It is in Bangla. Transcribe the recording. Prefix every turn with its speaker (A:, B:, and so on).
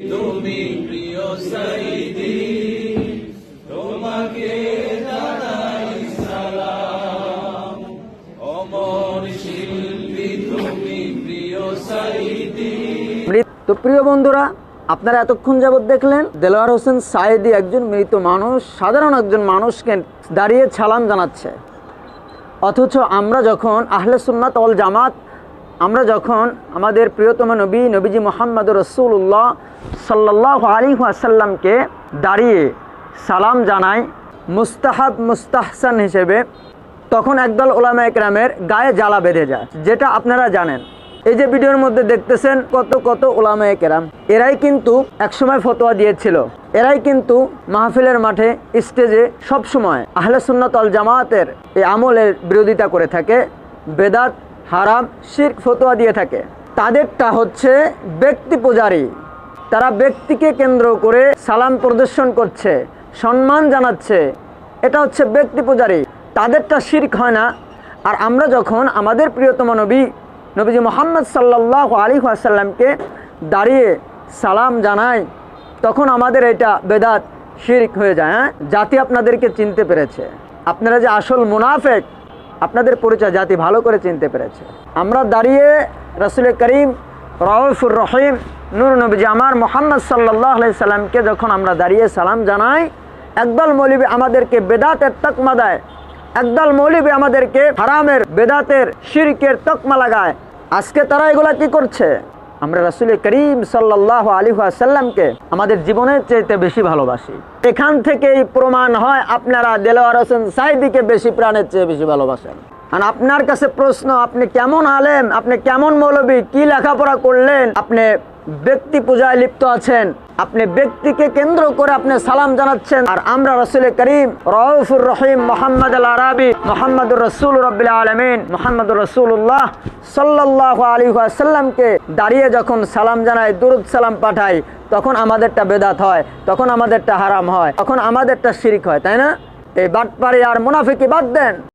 A: তুমি প্রিয় সাইদি, তোমাকে
B: তো প্রিয় বন্ধুরা, আপনারা এতক্ষণ যাবৎ দেখলেন, দেলোয়ার হোসেন সায়েদি একজন মৃত মানুষ, সাধারণ একজন মানুষকে দাঁড়িয়ে ছালাম জানাচ্ছে। অথচ আমরা যখন আহলে সুন্নাত অল জামাত আমরা যখন আমাদের প্রিয়তম নবী, নবীজি মোহাম্মদ রসুল্লাহ সাল্লাহ আলী আসাল্লামকে দাঁড়িয়ে সালাম জানাই মুস্তাহাব মুস্তাহসান হিসেবে, তখন একদল ওলামা একরামের গায়ে জ্বালা বেঁধে যায়, যেটা আপনারা জানেন। এই যে ভিডিওর মধ্যে দেখতেছেন কত কত ওলামা একরাম, এরাই কিন্তু একসময় ফতোয়া দিয়েছিল। এরাই কিন্তু মাহফিলের মাঠে, স্টেজে সবসময় আহলে সুন্নত জামায়াতের এই আমলের বিরোধিতা করে থাকে। বেদাত হারাম, শির্ক, ফতোয়া দিয়ে থাকে। তাদেরটা হচ্ছে ব্যক্তি পূজারী। তারা ব্যক্তিকে কেন্দ্র করে সালাম প্রদর্শন করছে, সম্মান জানাচ্ছে। এটা হচ্ছে ব্যক্তি পূজারী। তাদেরটা শির্ক হয় না। আর আমরা যখন আমাদের প্রিয়তম নবী, নবীজি মোহাম্মদ সাল্লাহ আলী আসাল্লামকে দাঁড়িয়ে সালাম জানাই তখন আমাদের এটা বেদাত শিরিক হয়ে যায় হ্যাঁ? জাতি আপনাদেরকে চিনতে পেরেছে। আপনারা যে আসল মুনাফেক আপনাদের পরিচয় জাতি ভালো করে চিনতে পেরেছে। আমরা দাঁড়িয়ে রসুল করিম রউফুর রহিম নুর নবীজি আমার মোহাম্মদ সাল্লাহ সাল্লামকে যখন আমরা দাঁড়িয়ে সালাম জানাই, একদল মৌলবী আমাদেরকে বেদাতের তকমা দেয়, একদল মৌলবী আমাদেরকে হারামের, বেদাতের, শিরকের তকমা লাগায়। আজকে তারা এগুলা কি করছে? আমরা রাসুল করিম সাল্লাহ আলী আসাল্লামকে আমাদের জীবনের চাইতে বেশি ভালোবাসি। এখান থেকেই প্রমাণ হয় আপনারা দেলোয়ার হোসেন সাইদিকে বেশি প্রাণের চেয়ে বেশি ভালোবাসেন। আর আপনার কাছে প্রশ্ন, আপনি কেমন আলেম, আপনি কেমন মৌলবী, কি লেখাপড়া করলেন, আপনি ব্যক্তি পূজায় লিপ্ত আছেন? আপনি ব্যক্তিকে কেন্দ্র করে আপনি সালাম জানাচ্ছেন। আর আমরা রসুল করিম রউফুর রহিম মোহাম্মদ আল আরবি, মোহাম্মদুর রসুল রবিল আলমিন, মোহাম্মদুর রসুল্লাহ সাল্লাহ আলী সাল্লামকে দাঁড়িয়ে যখন সালাম জানাই দুরুদ সালাম পাঠাই তখন আমাদেরটা বেদাত হয়, তখন আমাদেরটা হারাম হয়, তখন আমাদেরটা শিরিক হয়, তাই না? এই বাটপাড়ি আর মুনাফিকি বাদ দেন।